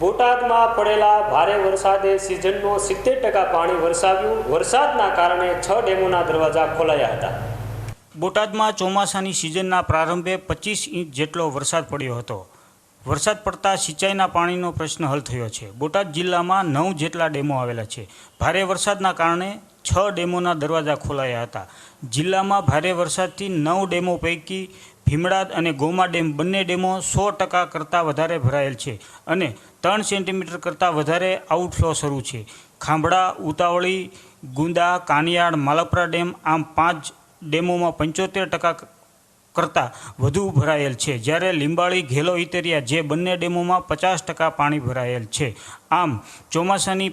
બોટાદમાં પડેલા ભારે વરસાદે સિઝનનો સિત્તેર ટકા પાણી વરસાવ્યું. વરસાદના કારણે છ ડેમોના દરવાજા ખોલાયા હતા. બોટાદમાં ચોમાસાની સિઝનના પ્રારંભે પચીસ ઇંચ જેટલો વરસાદ પડ્યો હતો. વરસાદ પડતા સિંચાઈના પાણીનો પ્રશ્ન હલ થયો છે. બોટાદ જિલ્લામાં નવ જેટલા ડેમો આવેલા છે. ભારે વરસાદના કારણે છ ડેમોના દરવાજા ખોલાયા હતા. જિલ્લામાં ભારે વરસાદથી નવ ડેમો પૈકી ભીમડાદ અને ગોમા ડેમ બંને ડેમો સો ટકા કરતાં વધારે ભરાયેલ છે અને ત્રણ સેન્ટીમીટર કરતાં વધારે આઉટફ્લો શરૂ છે. ખાંભડા, ઉતાવળી, ગુંદા, કાનિયાડ, માલપરા ડેમ આમ પાંચ ડેમોમાં પંચોતેર ટકા કરતાં વધુ ભરાયેલ છે. જ્યારે લીંબાળી, ઘેલો ઇતરિયા જે બંને ડેમોમાં પચાસ ટકા પાણી ભરાયેલ છે. આમ ચોમાસાની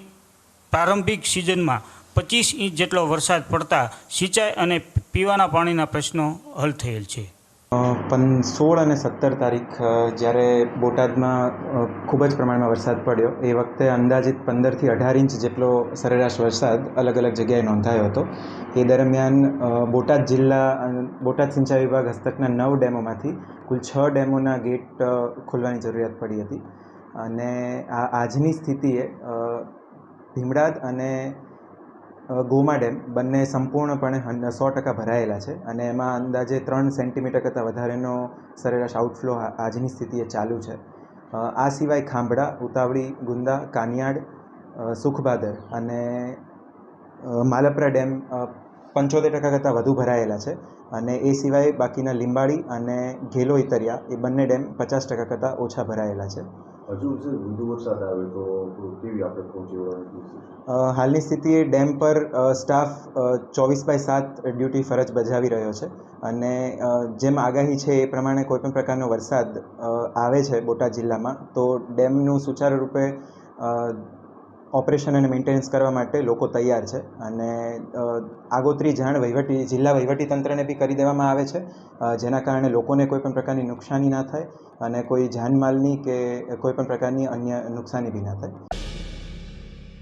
પ્રારંભિક સિઝનમાં પચીસ ઇંચ જેટલો વરસાદ પડતા સિંચાઈ અને પીવાના પાણીના પ્રશ્નો હલ થયેલ છે. પન સોળ અને સત્તર તારીખ જ્યારે બોટાદમાં ખૂબ જ પ્રમાણમાં વરસાદ પડ્યો, એ વખતે અંદાજિત પંદરથી અઢાર ઇંચ જેટલો સરેરાશ વરસાદ અલગ અલગ જગ્યાએ નોંધાયો હતો. એ દરમિયાન બોટાદ જિલ્લા બોટાદ સિંચાઈ વિભાગ હસ્તકના નવ ડેમોમાંથી કુલ છ ડેમોના ગેટ ખોલવાની જરૂરિયાત પડી હતી. અને આ આજની સ્થિતિએ ભીમડાદ અને ગોમા ડેમ બંને સંપૂર્ણપણે સો ટકા ભરાયેલા છે અને એમાં અંદાજે ત્રણ સેન્ટીમીટર કરતાં વધારેનો સરેરાશ આઉટફ્લો આજની સ્થિતિએ ચાલુ છે. આ સિવાય ખાંભડા, ઉતાવળી, ગુંદા, કાનિયાડ સુખબાદર અને માલપરા ડેમ પંચોતેર ટકા કરતાં વધુ ભરાયેલા છે અને એ સિવાય બાકીના લીંબાડી અને ઘેલો ઇતરિયા એ બંને ડેમ પચાસ ટકા કરતાં ઓછા ભરાયેલા છે. હજુ છે વધુ વરસાદ આવે તો કેવી આપણે પહોંચી હાલની સ્થિતિએ ડેમ પર સ્ટાફ ચોવીસ બાય સાત ડ્યુટી ફરજ બજાવી રહ્યો છે અને જેમ આગાહી છે એ પ્રમાણે કોઈપણ પ્રકારનો વરસાદ આવે છે બોટાદ જિલ્લામાં તો ડેમનું સુચારુ રૂપે અ, ઓપરેશન અને મેન્ટેનન્સ કરવા માટે લોકો તૈયાર છે અને આગોતરી જાણ વહીવટી, જિલ્લા વહીવટી તંત્રને બી કરી દેવામાં આવે છે જેના કારણે લોકોને કોઈપણ પ્રકારની નુકસાની ના થાય અને કોઈ જાનમાલની કે કોઈપણ પ્રકારની અન્ય નુકસાની બી ના થાય.